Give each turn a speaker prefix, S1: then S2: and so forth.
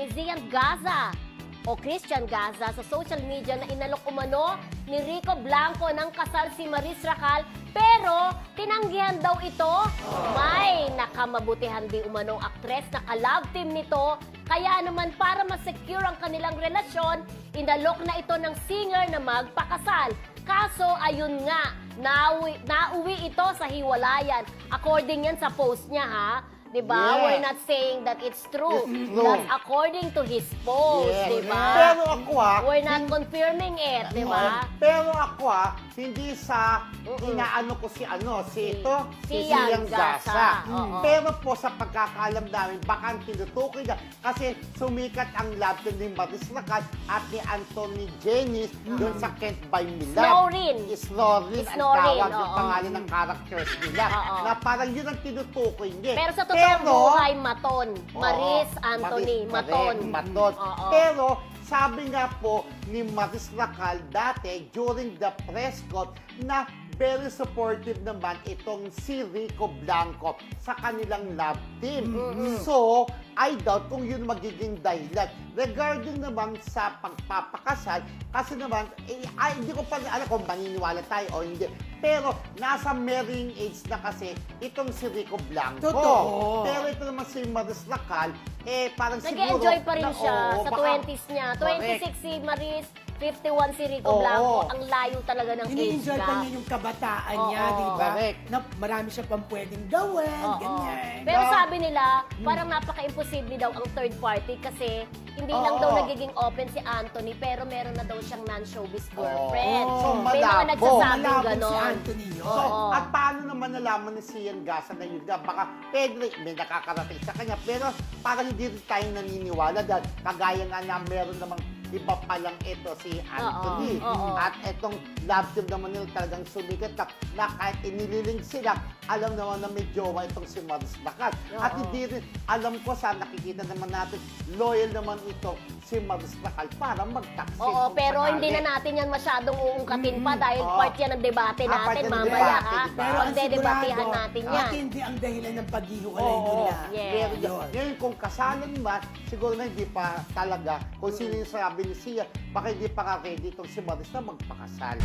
S1: ni Zian Gaza o Christian Gaza sa social media na inalok umano ni Rico Blanco ng kasal si Maris Racal pero tinanggihan daw ito. May nakamabutihan di umanong aktres na kalab team nito kaya naman para ma-secure ang kanilang relasyon, inalok na ito ng singer na magpakasal. Kaso ayun nga, nauwi, nauwi ito sa hiwalayan. According yan sa post niya ha. 'Di ba?
S2: Yes.
S1: We're not saying that it's true.
S2: It's true.
S1: That's according to his post,
S2: Yes.
S1: 'di ba?
S2: Pero ako ah,
S1: We're not confirming it, 'di ba?
S2: Pero ako ah, hindi sa
S1: Mm-mm.
S2: inaano ko si ano,
S1: Si-
S2: si ito,
S1: si
S2: Yang
S1: Yang Gasa. Oo.
S2: Pero po sa pagkakaalam namin, baka ang tinutukoy na, kasi sumikat ang love team ni Maris Lacan at ni Anthony Jennings doon sa Kent by Milan.
S1: Snorin.
S2: Snorin ang
S1: Snorin,
S2: tawag yung pangalan ng characters nila.
S1: Oo.
S2: Na parang yun ang tinutukoy niya.
S1: Pero sa totoong buhay, Maton.
S2: Oo.
S1: Maris Anthony,
S2: Maris,
S1: Maton.
S2: correct, Maton.
S1: Oo.
S2: Pero sabi nga po ni Maris Racal dati during the press con na very supportive naman itong si Rico Blanco sa kanilang love team. So, I doubt kung yun magiging dahilan. Regarding naman sa pagpapakasal, kasi naman, eh, ay, hindi ko pa alam kung maniniwala tayo o hindi. Pero, nasa marrying age na kasi itong si Rico Blanco.
S3: Totoo.
S2: Pero ito naman si Maris Lacal, eh parang siguro...
S1: Nag-enjoy pa rin
S2: na,
S1: siya
S2: oo,
S1: sa
S2: baka-
S1: 20s niya.
S2: Correct.
S1: 26 si Maris, 51 si Rico
S2: Oo.
S1: Blanco. Ang layo talaga ng age
S3: Ini-enjoy pa
S1: gap.
S3: niya yung kabataan niya,
S1: Oo.
S3: di ba?
S2: Correct.
S3: Na marami siya pang pwedeng gawin,
S1: Oo.
S3: ganyan.
S1: Pero sabi nila, parang napaka-imposible daw ang third party kasi hindi lang
S2: Oo.
S1: daw nagiging open si Anthony pero meron na daw siyang non-showbiz girlfriend.
S2: So,
S1: May mga
S2: malabo.
S1: nagsasabing
S3: Malabo si
S1: ganon.
S3: Anthony yun.
S2: So,
S1: Oo.
S2: at paano naman nalaman ni Sian Gasa na yun nga, baka pwede may nakakarating sa kanya, pero parang hindi rin tayo naniniwala dahil kagaya nga na meron namang iba pa lang ito si Anthony.
S1: Oo, oo.
S2: At itong love team naman nila talagang sumikat na, na kahit inililing sila, alam naman na may jowa itong si Maris Lacan. At
S1: Oo.
S2: hindi rin, alam ko sa nakikita naman natin, loyal naman ito si Maris Lacan para mag-taxi.
S1: Oo,
S2: kung
S1: pero
S2: sakali.
S1: hindi na natin yan masyadong uungkatin pa dahil
S2: Oo.
S1: part yan ng debate
S2: Ah, part
S1: natin
S2: yan ng
S1: mamaya
S2: debate,
S1: ha.
S2: diba?
S3: Pero ang
S1: Pagdedebatehan
S3: sigurado,
S1: natin
S3: at
S1: yan.
S3: hindi ang dahilan ng paghihiwalay
S2: Oo,
S3: nila.
S1: Yes.
S2: Pero yun.
S3: Yun.
S2: Ngayon, kung kasalan man, siguro na hindi pa talaga, kung sino yung sabi ni Sia, baka hindi pa ka ready itong si Maris na magpakasal.